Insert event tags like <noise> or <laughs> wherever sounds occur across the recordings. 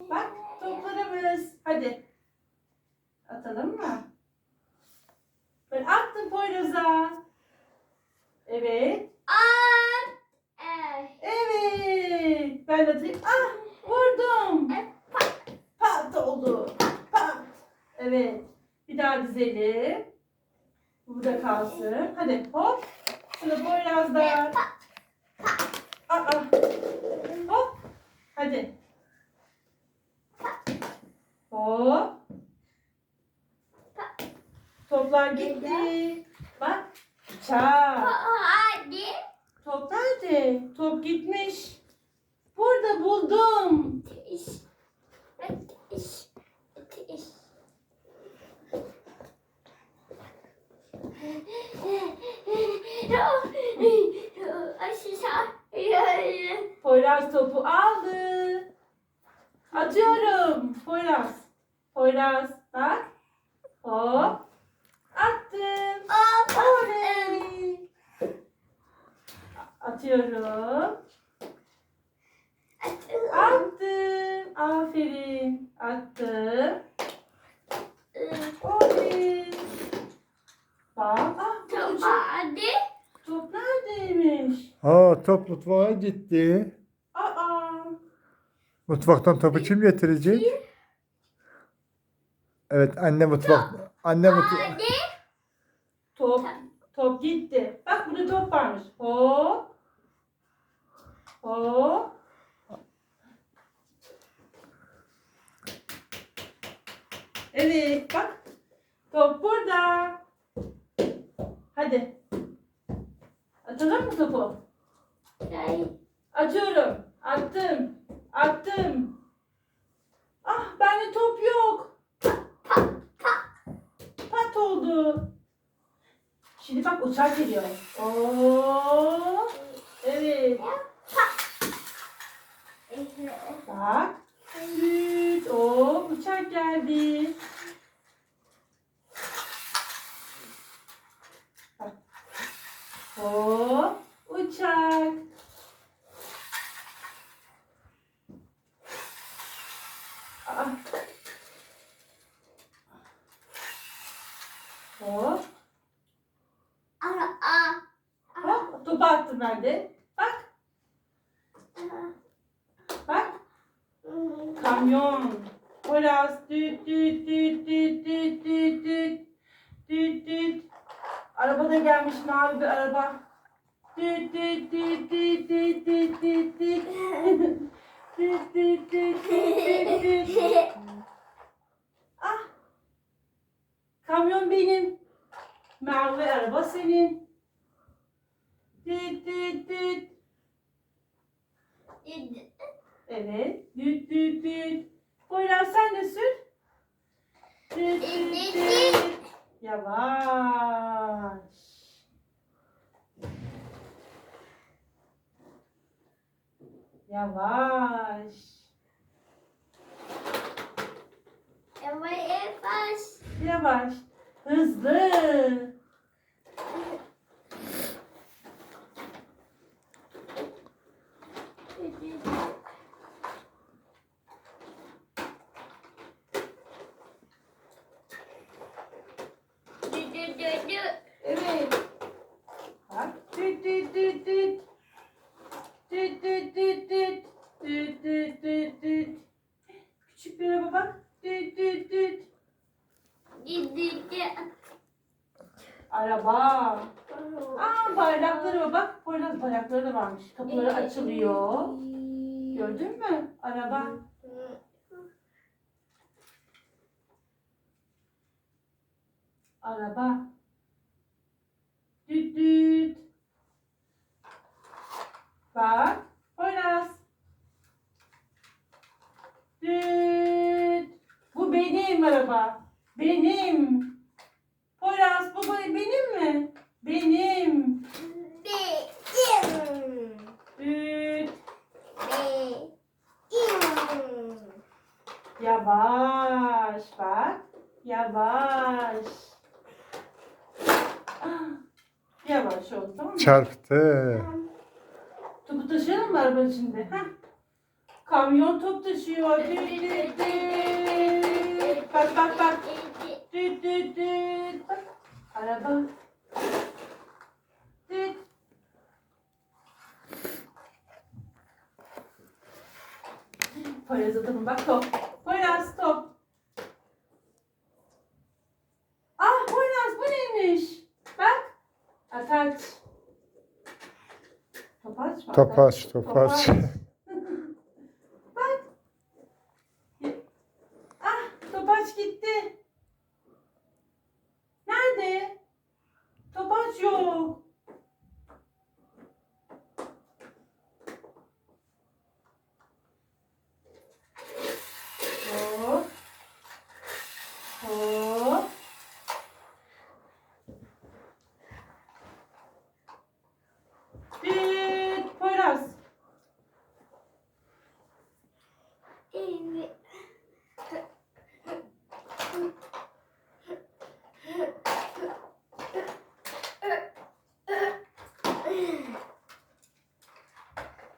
Bak toplarımız. Hadi. Atalım mı? Ben attım Poyraz'a. Evet. At. Evet. Ben de atayım. Ah vurdum. Pat oldu. Pat. Evet. Bir daha dizelim. Bu Burada kalsın. Hadi hop. Sıra Poyraz'da. Aa. Hop. Hadi. Hop. Toplar gitti. Bak. Çak. Hadi. Top nerede? Top gitmiş. Burada buldum. İş. İş. İş. Aşağı. Poyraz topu aldı. Atıyorum. Poyraz. Poyraz bak. Hop. Attım. Oley. Atıyorum. Attım. Aferin. Attım. Oley. Bak. Ah, bu uçak- Hadi. Top neredeymiş? Aa top mutfağa gitti. Aa. Mutfaktan topu kim getirecek? Evet anne mutfak. Anne mutfak. Hadi. Top. Top gitti. Bak burada top varmış. Hop. Hop. Evet bak. Top burada. Hadi. Atalım mı topu? Atıyorum. Attım. Attım. Ah bende top yok. Pat oldu. Şimdi bak uçak geliyor. Oo. Evet. Bak. Evet. Oo uçak geldi. Bak. Hop. Uçak. Aa. Hop. Hop. Topu attım ben de. Bak. Bak. Kamyon. Poyraz. Düt düt düt düt düt düt düt. Düt düt. Araba da gelmiş mavi bir araba. Düt düt düt düt düt düt düt düt. Düt düt düt düt düt düt. Ah. Kamyon benim. Mavi araba senin. Düt düt düt. Evet. Düt düt düt. Poyraz sen de sür. Düt düt düt. Yavaş. Yavaş. Yavaş. Hızlı. Evet. Bak. Düt düt düt düt. Düt düt düt düt. Düt düt düt düt. Küçük bir araba bak. Düt düt düt. Araba. Aa bayrakları var. Bak Poyraz bayrakları da varmış. Kapıları açılıyor. Gördün mü? Araba. Düt düt. Bak. Poyraz. Düt. Bu benim araba. Benim. Poyraz bu be- benim mi? Benim. Düt. Yavaş bak. Yavaş. Ah, Yavaş ol tamam mı? Çarptı. Topu taşıyalım mı arabanın içinde? Heh. Kamyon top taşıyor. Düt düt düt. Bak bak bak. Düt düt düt. Bak. Araba. Düt. Poyraz adamın bak top. Poyraz top. Ah Poyraz bu neymiş? Bak. Ataç. Topaç mı? Topaç, topaç. Bak. <laughs> Ah topaç gitti. Nerede? Topaç yok. Hop. Hop. Düt Poyraz. Evet.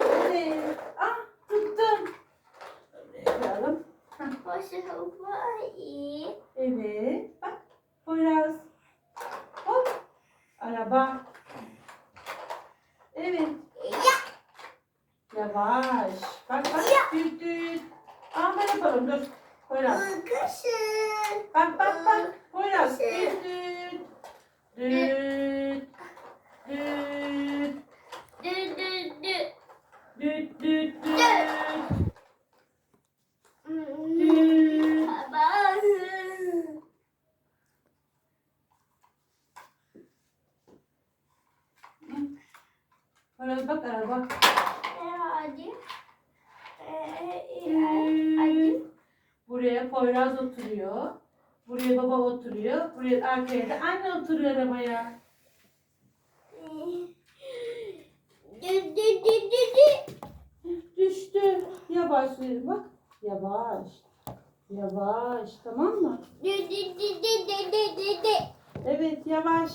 Evet. Ah tuttum. Buraya koyalım. Evet. Bak. Poyraz. Hop. Araba. Evet. Yavaş. Bak bak. Düt düt. Aa ben yapalım dur. Poyraz. Bak bak bak. Poyraz. Düt düt. Düt. Düt. Düt düt düt. Düt. Poyraz bak araba. Düt. Buraya Poyraz oturuyor. Buraya baba oturuyor. Buraya arkaya da anne oturuyor arabaya. Düştü. Yavaş bak. Yavaş. Yavaş. Tamam mı? Evet yavaş.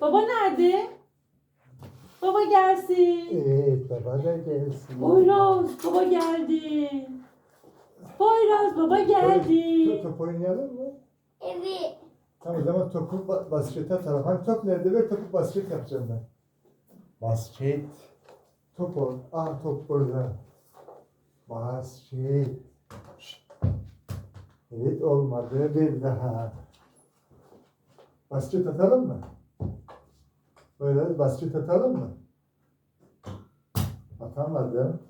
Baba nerede? Baba gelsin. Evet baba da gelsin. Poyraz baba geldi. Poyraz baba Top, geldi. top oynayalım mı? Evet. Tamam o zaman topu ba- baskete atalım. Hani top nerede ve topu basket yapacağım ben. Basket. Top or. Ah top burada. Basket. Şşt. Evet olmadı. Bir daha. Basket atalım mı? Böyle basket atalım mı? Atamadım.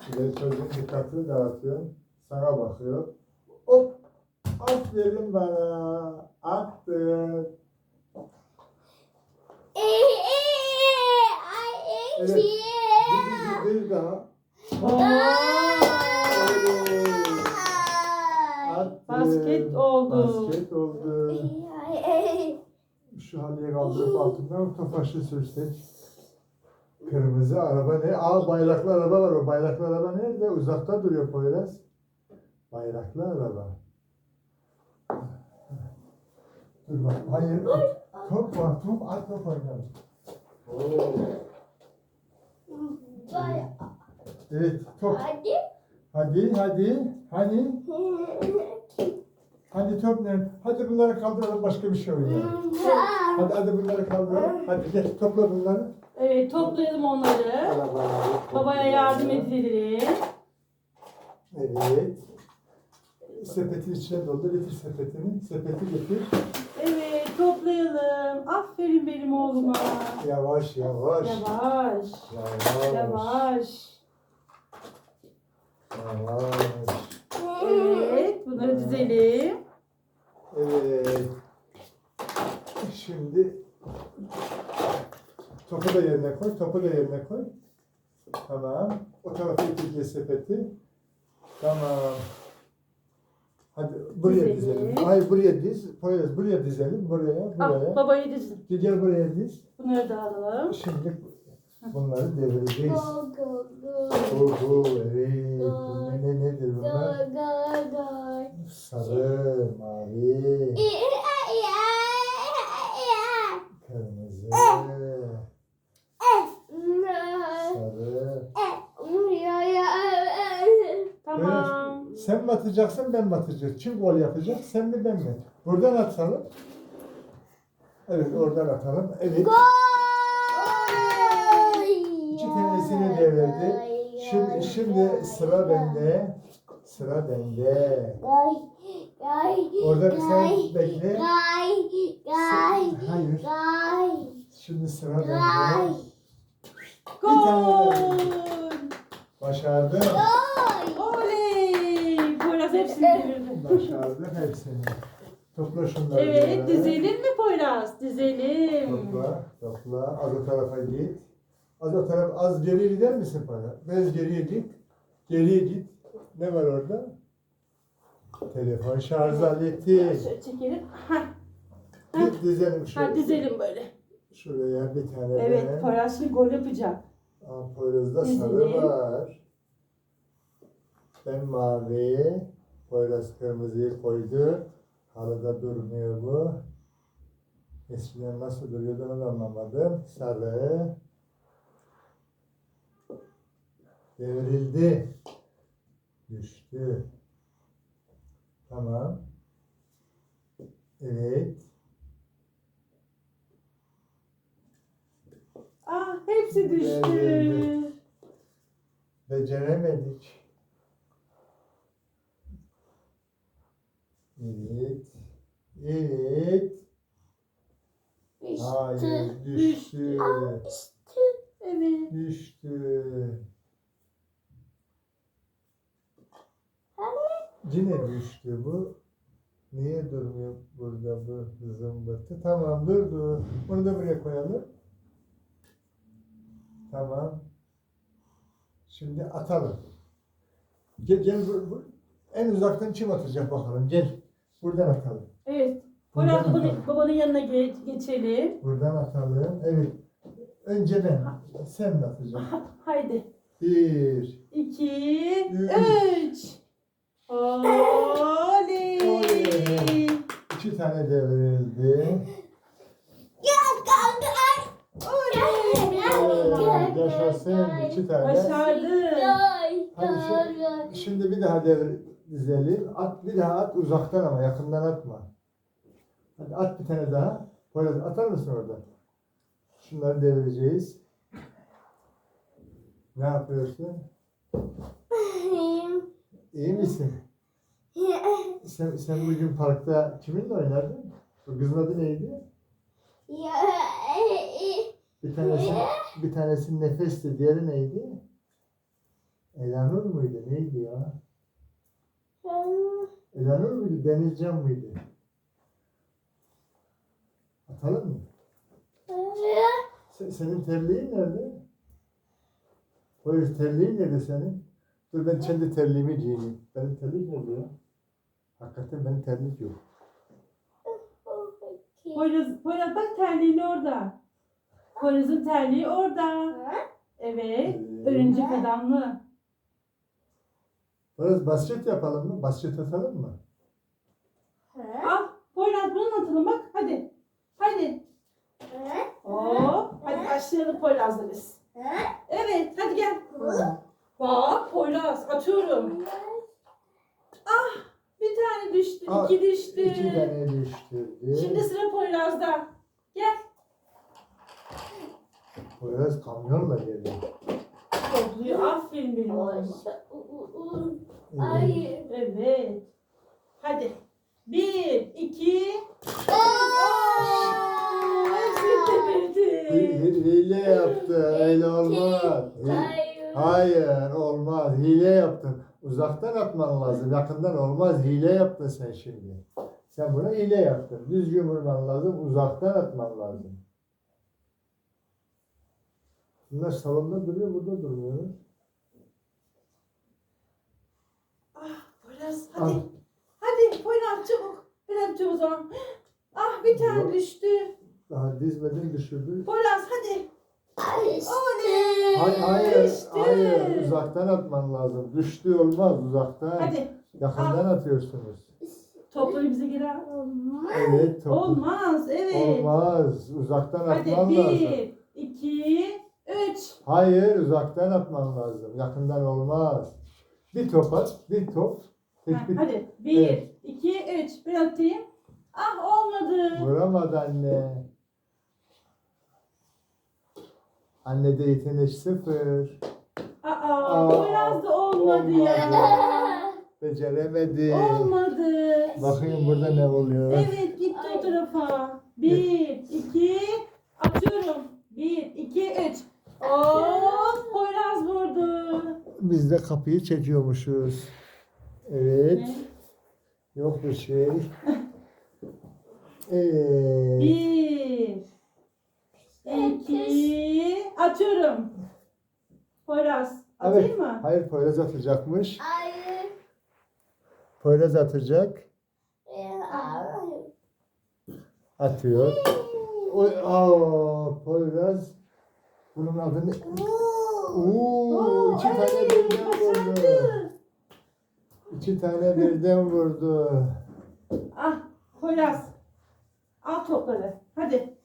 Şimdi çocuğun dikkatini dağıtıyorum. Sana bakıyor. Hop. Aferin bana. Attın. Evet. Bir, bir, bir daha. Attın. Basket oldu. Basket oldu. <laughs> Şu halıya kaldırıp altından tofaşı sürsek. Kırmızı araba ne? Aa bayraklı araba var. O bayraklı araba nerede? Uzakta duruyor Poyraz. Bayraklı araba. Dur bak. Hayır. Top var. Top. At top oynayalım. Evet. Top. Hadi. Hadi. Hadi. Hani? <laughs> Hadi top nerede? Hadi bunları kaldıralım. Başka bir şey oynayalım. Hadi hadi bunları kaldıralım. Hadi gel topla bunları. Evet toplayalım onları. Babaya yardım edelim. Evet. Sepetin içine doldur. Getir sepetini. Sepeti getir. Evet toplayalım. Aferin benim oğluma. Yavaş yavaş. Yavaş. Yavaş. Yavaş. Yavaş. Evet bunları dizelim. Evet. Şimdi topu da yerine koy. Topu da yerine koy. Tamam. O tarafa itilge sepeti. Tamam. Hadi buraya Dizelim. dizelim. Hayır buraya diz. Poyraz buraya dizelim. Buraya, Ah, buraya. babayı dizin. Gel buraya diz. Bunları da alalım. Şimdi bunları devireceğiz. Go go go. Oho evet. Bu ne, ne nedir bunlar? Go go go. Sarı, mavi, kırmızı, sarı. Tamam. Evet, Sen batacaksın ben batacağım. Kim gol yapacak sen mi ben mi? Buradan atalım. Evet oradan atalım. Evet. İki tanesini devirdi. Şimdi, şimdi sıra bende. Sıra bende. Gay, gay, Orada bir sen gay, bekle. gay, gay, Hayır. gay, Şimdi sıra gay. bende. Gol! Başardım. Oley! Poyraz hepsini devirdi. Başardım hepsini. Topla şunları. Evet, böyle. dizelim mi Poyraz? Dizelim. Topla, topla. Az o tarafa git. Az o taraf, az geriye gider misin bana? Biraz geriye git. Geriye git. Ne var orada? Telefon şarj aleti. Şöyle çekelim. Git dizelim şöyle. ha, dizelim böyle. Şuraya bir tane Evet. Poyraz şimdi gol yapacak. Aa, Poyraz'da sarı Dizelim. var. Ben mavi. Poyraz kırmızıyı koydu. Halıda durmuyor bu. Eskiden nasıl duruyordu onu da anlamadım. Sarı. Devrildi. Düştü. Tamam. Evet. Ah, hepsi düştü. Evet. Beceremedik. Evet. Evet. Hayır düştü. Evet. Düştü. Yine düştü bu. Niye durmuyor burada bu zımbırtı? Tamam durdu. Bunu da buraya koyalım. Tamam. Şimdi atalım. Gel, gel bu, bu. en uzaktan kim atacak bakalım. Gel. Buradan atalım. Evet. Buradan babanın, babanın yanına ge- geçelim. Buradan atalım. Evet. Önce ben. Sen de atacaksın. Haydi. Bir, 2 üç. 3 tane devrildi. Evet, yaşasın. İki tane. Başardın. Hadi şu- Şimdi bir daha devir dizelim. At bir daha at uzaktan ama yakından atma. Hadi at bir tane daha. Poyraz atar mısın orada? Şunları devireceğiz. Ne yapıyorsun? İyi misin? <laughs> Sen, sen bugün parkta kiminle oynardın? Bu kızın adı neydi? Bir tanesi, bir tanesi nefesti, diğeri neydi? Elanur muydu? Neydi ya? Elanur muydu? Denizcan mıydı? Atalım mı? Se- senin terliğin nerede? Hayır terliğin nerede senin? Dur ben kendi terliğimi giyeyim. Benim terlik nerede ya? Hakikaten benim terlik yok. Poyraz, Poyraz bak terliğini orada. Poyraz'ın terliği orada. Evet. Örümcek adamlı. Biraz basket yapalım mı? Basket atalım mı? Al. Poyraz bunu atalım bak. Hadi. Hadi. Hop. Hadi başlayalım Poyraz'la biz. Evet. Hadi gel. Bak Poyraz atıyorum. Bir tane düştü. Aa, iki düştü. İki tane düştürdü. Şimdi sıra Poyraz'da. Gel. Biraz kamyonla geldi. Topluyor. Aferin benim oğluma. Hayır. Evet. Hadi. Bir, iki. Hepsini Hi- devirdi. hi- Hile yaptı. Öyle olmaz. Hi- Hayır olmaz. Hile yaptın. Uzaktan atman lazım. Yakından olmaz. Hile yaptın sen şimdi. Sen bunu hile yaptın. Düzgün vurman lazım. Uzaktan atman lazım. Bunlar salonda duruyor, burada durmuyor. Poyraz Al. hadi. Hadi Poyraz çabuk. Biraz çabuk o zaman. Ah bir tane Yok. düştü. Daha dizmeden düşürdü. Poyraz hadi. Oley. Hayır, hayır, Düştü. hayır. Uzaktan atman lazım. Düştü olmaz uzaktan. Hadi. Yakından atıyorsunuz. Topları bize geri al. Evet, topu. Olmaz. Evet. Olmaz. Uzaktan Hadi atman lazım. bir, iki, üç. Hayır, uzaktan atman lazım. Yakından olmaz. Bir top at, bir top. Tek Ha, bir hadi. Bir, Evet. iki, üç. Bir atayım. Ah olmadı. vuramadı anne. Annede yetenek sıfır. Aa, Aa, biraz da olmadı olmadı. ya. Beceremedi. Olmadı. Bakayım burada ne oluyor. Evet gitti o tarafa. Bir, iki, atıyorum. Bir, iki, üç. Of, Poyraz vurdu. Biz de kapıyı çekiyormuşuz. Evet. Ne? Yok bir şey. <laughs> Evet. Bir, iki, atıyorum. Poyraz, atayım Evet. mı? Hayır Poyraz atacakmış. Hayır. Poyraz atacak. Atıyor. Oy, aa, Poyraz. Bunun adını... Oo, Oo, iki tane birden vurdu. İki tane birden vurdu. Ah, Poyraz. Al topları. Hadi.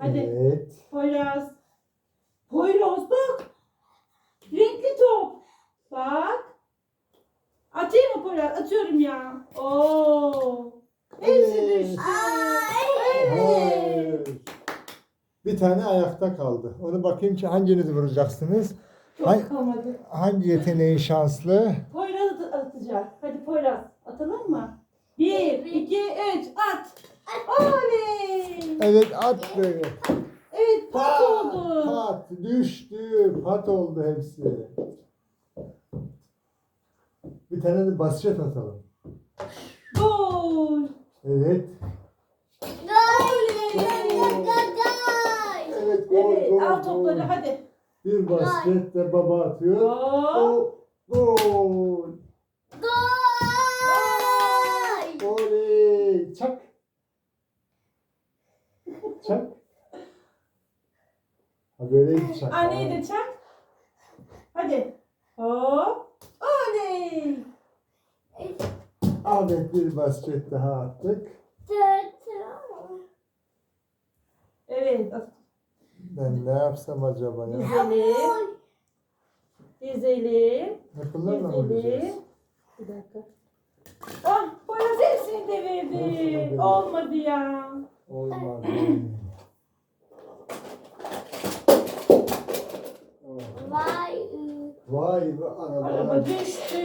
Hadi. Evet. Poyraz. Poyraz bak. Renkli top. Bak. Atayım mı Poyraz? Atıyorum ya. Oo. Hepsi düştü. Evet. Bir tane ayakta kaldı. Onu bakayım ki hanginizi vuracaksınız? Hay- Çok kalmadı. Hangi yeteneği şanslı? Poyraz at- atacak. Hadi Poyraz. Atalım mı? Bir, iki, üç. At. Oley. Evet attı. Evet pat Pat, oldu. pat düştü. Pat oldu hepsi. Bir tane de basket atalım. Gol. Evet. Oley. Evet gol Evet gol. al gol. topları hadi. Bir basket de baba atıyor. Gol. O, gol. Oley. Çak. Ha böyle çak. Anneyi de çak. Hadi. Hop. Oley. Ahmet bir basket daha attık. Evet. Ben ne yapsam acaba ya? Dizelim. Dizelim. Ne kullanma mı Dizelim. diyeceğiz? Bir dakika. Ah, Poyraz hepsini. Hepsini devirdi. Olmadı ya. Olmadı. Vay be araba. Araba düştü.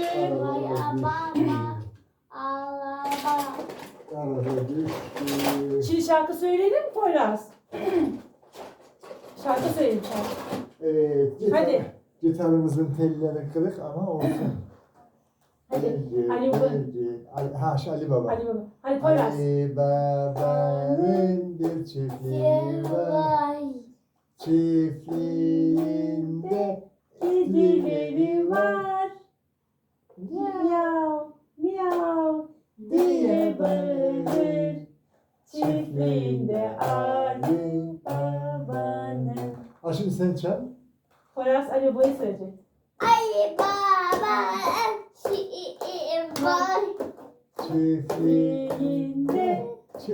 Araba düştü. Şimdi şarkı söyleyelim mi Poyraz? şarkı söyleyelim şarkı. Evet. Gitar, Hadi. Gitarımızın telleri kırık ama olsun. Hadi. Gelecek, Ali Baba. Ali, ha şu Ali Baba. Hadi baba. Hadi Poyraz. Ali Baba'nın bir çiftliği var. Çiftliğinde Kedileri var. Miyav, miyav diye bağırır. Çiftliğinde Ali babanın. Ha şimdi sen çal. Poyraz Ali Baba'yı söyleyecek. Çiftliğinde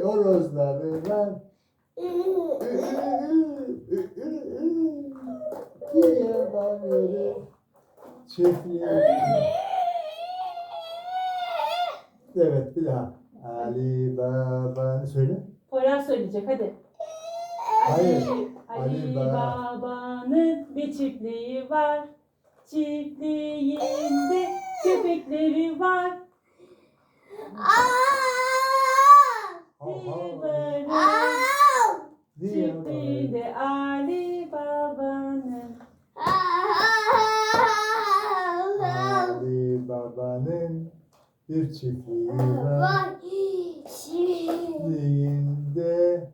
horozları var. Diye bağırır. Çiftliğinde. Evet bir daha. Ali Baba söyle. Poyraz söyleyecek hadi. Hayır. Ali, Ali Ba- Baba'nın bir çiftliği var. Çiftliğinde köpekleri var. Bir bağırır. Diye bağırır. Çiftliğinde Ali Baba'nın. Ali Baba'nın bir çiftliği var. Çiftliğinde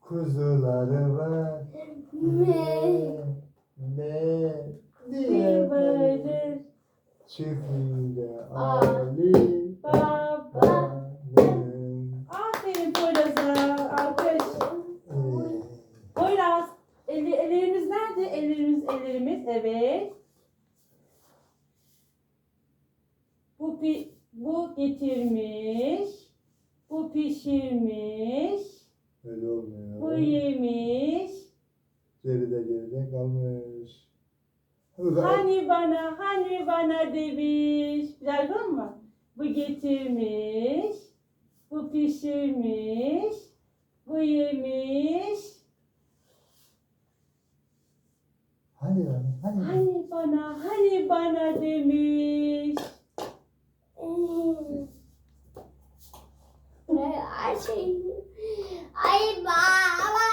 kuzuları var. Me, me diye bağırır. Çiftliğinde. Ali getirmiş. Bu pişirmiş. öyle Bu olmuyor. yemiş. Geride geride kalmış. Hani bana, hani bana demiş. Daha yapalım mı? Bu getirmiş, bu pişirmiş, bu yemiş. Hani hani hani. Hani bana, hani bana demiş. Ay şey. Ay baba.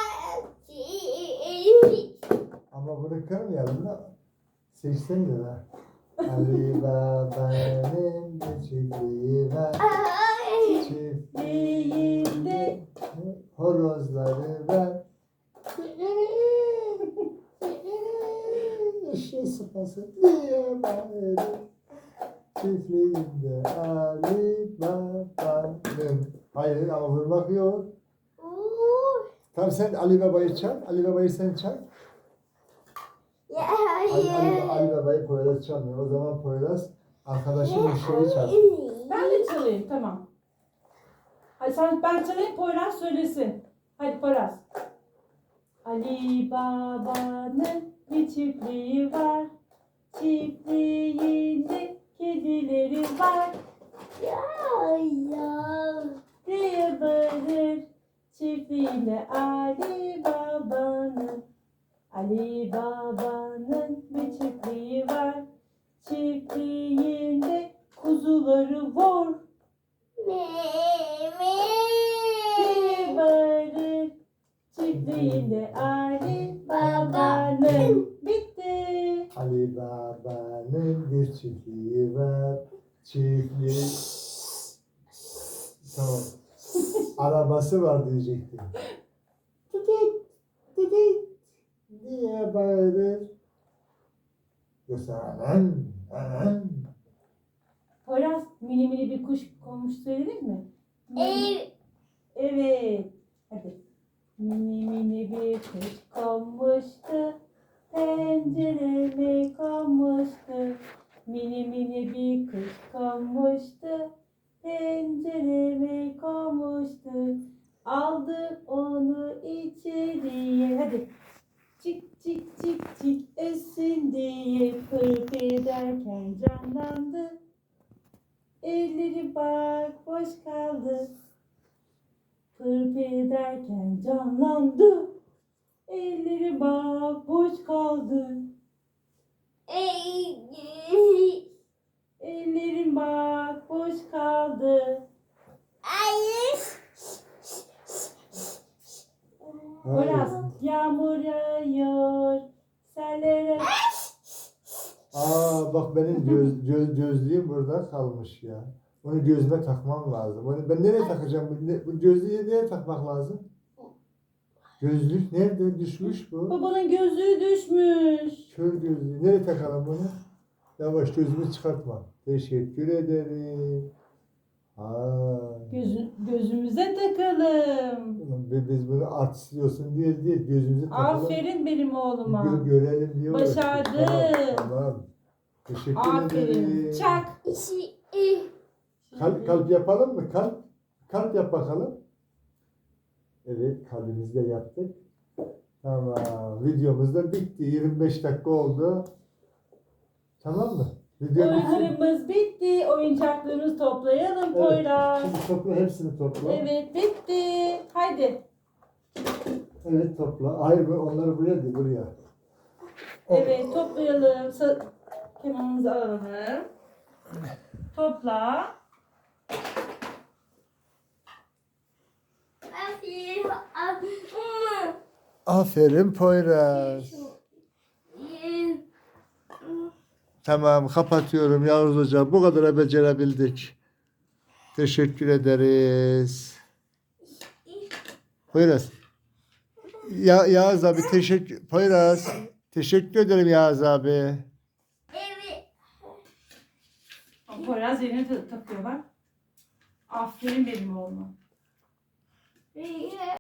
Ama bunu kırmayalım da. Seçsen de lan. Ali Baba'nın çiftliği var. Çiftliğinde horozları var. Eşeği sıpası diye bağırır. Çiftliğinde Ali Baba'nın. Hayır vurmak yok. Tamam sen Ali Baba'yı çal. Ali Baba'yı sen çal. Ya Ali, Ali, Ali hayır. Baba'yı Poyraz çalmıyor. O zaman Poyraz arkadaşın Eşeği çal. Ben de çalayım, tamam. Hadi sen, ben çalayım, Poyraz söylesin. Hadi Poyraz. Ali Baba'nın bir çiftliği var. Çiftliğinde kedileri var. Ya ya. diye bağırır çiftliğine Ali Baba'nın Ali Baba'nın bir çiftliği var çiftliğinde kuzuları var diye bağırır çiftliğinde Ali Baba'nın Ali Baba'nın bir çiftliği var. Çiftliği... Tamam. Arabası var diyecektim. Düdük, düdük diye bağırır. Yoksa anan, anan. Poyraz mini mini bir kuş konmuş söylenir mi? Ev. Evet. Hadi. Mini mini bir kuş konmuştu. Pencereme konmuştu. Mini mini bir kuş konmuştu. Pencereme konmuştu. Aldı onu içeriye. Hadi. Çık çık çık çık ösün diye pırp ederken canlandı. Elleri bak boş kaldı. Pırp ederken canlandı. Elleri bak boş kaldı. Ey. Ellerim bak boş kaldı. Ay. Poyraz yağmur yağıyor. Sellere Aa bak benim göz, göz, gözlüğüm burada kalmış ya. Onu gözüme takmam lazım. Onu ben nereye takacağım? Bu, bu gözlüğü nereye takmak lazım? Gözlük nerede düşmüş bu? babanın gözlüğü düşmüş. Kör gözlüğü. Nereye takalım bunu? Yavaş gözümü çıkartma. Teşekkür ederim. Aa. Gözü, gözümüze takalım. Biz bunu artist diyorsun diye değil. Gözümüzü takalım. Aferin benim oğluma. Gö- görelim diye. Başardın. Tamam, tamam. Teşekkür Aferin. ederim. Çak. Kalp, kalp yapalım mı? Kalp. Kalp yap bakalım. Evet kalbimizi de yaptık. Tamam. Videomuz da bitti. 25 dakika oldu. Tamam mı? Video bitsin. Oyunlarımız bitti. Oyuncaklarımızı toplayalım Evet. Poyraz. Şimdi topla hepsini topla. Evet, Evet bitti. Haydi. topla. Hayır bu- onları buraya değil buraya. Evet toplayalım. Sa- alalım. Topla. Aferin. Aferin. Aferin Poyraz. Tamam kapatıyorum Yavuz Hoca. Bu kadar becerebildik. Teşekkür ederiz. Poyraz. Ya Yağız abi teşekkür Poyraz. Teşekkür ederim Yağız abi. Poyraz yerine ta- takıyor bak. Aferin benim oğluma.